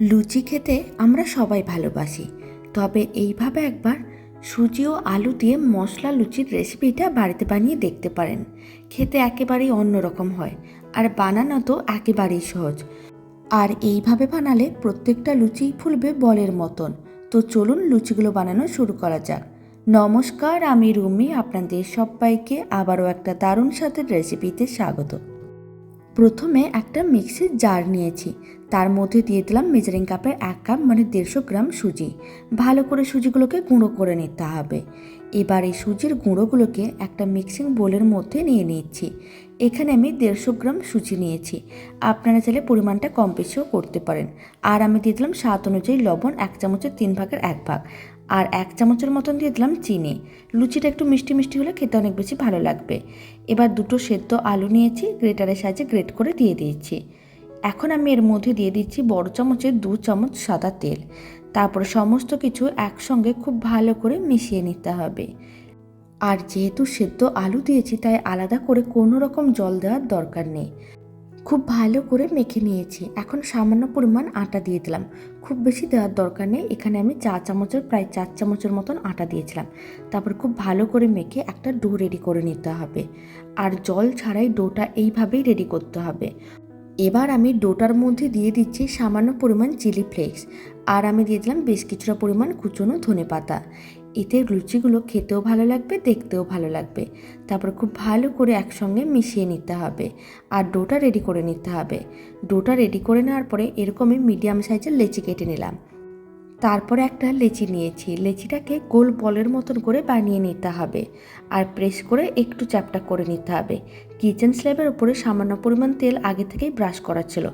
লুচি খেতে আমরা সবাই ভালোবাসি। তবে এইভাবে একবার সুজি ও আলু দিয়ে মশলা লুচির রেসিপিটা বাড়িতে বানিয়ে দেখতে পারেন। খেতে একেবারেই অন্যরকম হয়, আর বানানো তো একেবারেই সহজ। আর এইভাবে বানালে প্রত্যেকটা লুচি ফুলবে বলের মতন। তো চলুন লুচিগুলো বানানো শুরু করা যাক। নমস্কার, আমি রুমি, আপনাদের সবাইকে আবারও একটা দারুণ স্বাদের রেসিপিতে স্বাগত। প্রথমে একটা মিক্সির জার নিয়েছি। তার মধ্যে দিয়ে দিলাম মেজারিং কাপের এক কাপ মানে দেড়শো গ্রাম সুজি। ভালো করে সুজিগুলোকে গুঁড়ো করে নিতে হবে। এবার এই সুজির গুঁড়োগুলোকে একটা মিক্সিং বোলের মধ্যে নিয়ে নিচ্ছি। এখানে আমি দেড়শো গ্রাম সুজি নিয়েছি। আপনারা চাইলে পরিমাণটা কম বেশিও করতে পারেন। আর আমি দিয়ে দিলাম স্বাদ অনুযায়ী লবণ এক চামচের তিন ভাগের এক ভাগ। আর এক চামচের মতন দিয়ে দিলাম চিনি। লুচিটা একটু মিষ্টি মিষ্টি হলে খেতে অনেক বেশি ভালো লাগবে। এবার দুটো সেদ্ধ আলু নিয়েছি, গ্রেটারের সাহায্যে গ্রেট করে দিয়ে দিয়েছি। এখন আমি এর মধ্যে দিয়ে দিচ্ছি বড় চামচের দু চামচ সাদা তেল। তারপরে সমস্ত কিছু একসঙ্গে খুব ভালো করে মিশিয়ে নিতে হবে। আর যেহেতু সেদ্ধ আলু দিয়েছি, তাই আলাদা করে কোনো রকম জল দেওয়ার দরকার নেই। খুব ভালো করে মেখে নিয়েছি। এখন সামান্য পরিমাণ আটা দিয়ে দিলাম। খুব বেশি দেওয়ার দরকার নেই। এখানে আমি চা চামচের, প্রায় চার চামচের মতন আটা দিয়েছিলাম। তারপর খুব ভালো করে মেখে একটা ডো রেডি করে নিতে হবে। আর জল ছাড়াই ডোটা এইভাবেই রেডি করতে হবে। এবার আমি ডোটার মধ্যে দিয়ে দিচ্ছি সামান্য পরিমাণ চিলি ফ্লেক্স। আর আমি দিয়ে দিলাম বেশ কিছুটা পরিমাণ কুচনো ধনে পাতা এতে লুচিগুলো খেতেও ভালো লাগবে, দেখতেও ভালো লাগবে। তারপর খুব ভালো করে একসঙ্গে মিশিয়ে নিতে হবে আর ডোটা রেডি করে নিতে হবে। ডোটা রেডি করে নেওয়ার পরে এরকমই মিডিয়াম সাইজের লেচি কেটে নিলাম। তারপরে একটা লেচি নিয়েছি। লেচিটাকে গোল বলের মতন করে বানিয়ে নিতে হবে আর প্রেস করে একটু চ্যাপটা করে নিতে হবে। কিচেন স্ল্যাবের উপরে সামান্য পরিমাণ তেল আগে থেকেই ব্রাশ করা ছিল।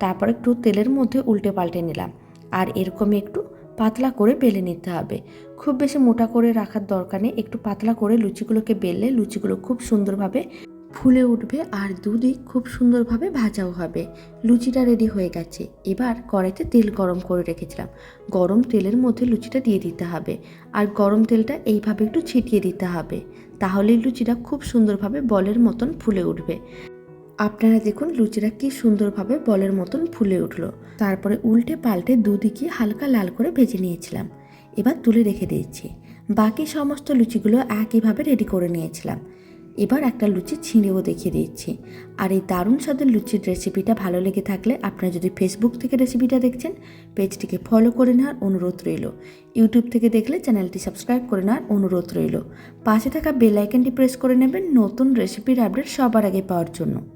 তারপর একটু তেলের মধ্যে উল্টে পাল্টে নিলাম। আর এরকমই একটু পাতলা করে বেলে নিতে হবে। খুব বেশি মোটা করে রাখার দরকার নেই। একটু পাতলা করে লুচিগুলোকে বেললে লুচিগুলো খুব সুন্দরভাবে ফুলে উঠবে আর দুদিক খুব সুন্দরভাবে ভাজাও হবে। লুচিটা রেডি হয়ে গেছে। এবার কড়াইতে তেল গরম করে রেখেছিলাম। গরম তেলের মধ্যে লুচিটা দিয়ে দিতে হবে। আর গরম তেলটা এইভাবে একটু ছিটিয়ে দিতে হবে। তাহলেই লুচিটা খুব সুন্দরভাবে বলের মতন ফুলে উঠবে। আপনারা দেখুন লুচিটা কি সুন্দরভাবে বলের মতন ফুলে উঠল। তারপরে উল্টে পাল্টে দুদিকে হালকা লাল করে ভেজে নিয়েছিলাম। এবার তুলে রেখে দিয়েছি। বাকি সমস্ত লুচিগুলো একইভাবে রেডি করে নিয়েছিলাম। এবার একটা লুচি ছিঁড়েও দেখিয়ে দিচ্ছি আর এই দারুণ স্বাদের লুচির রেসিপিটা ভালো লেগে থাকলে আপনারা যদি ফেসবুক থেকে রেসিপিটা দেখছেন, পেজটিকে ফলো করে নেওয়ার অনুরোধ রইল। ইউটিউব থেকে দেখলে চ্যানেলটি সাবস্ক্রাইব করে নেওয়ার অনুরোধ রইল। পাশে থাকা বেল আইকনটি প্রেস করে নেবেন নতুন রেসিপির আপডেট সবার আগে পাওয়ার জন্য।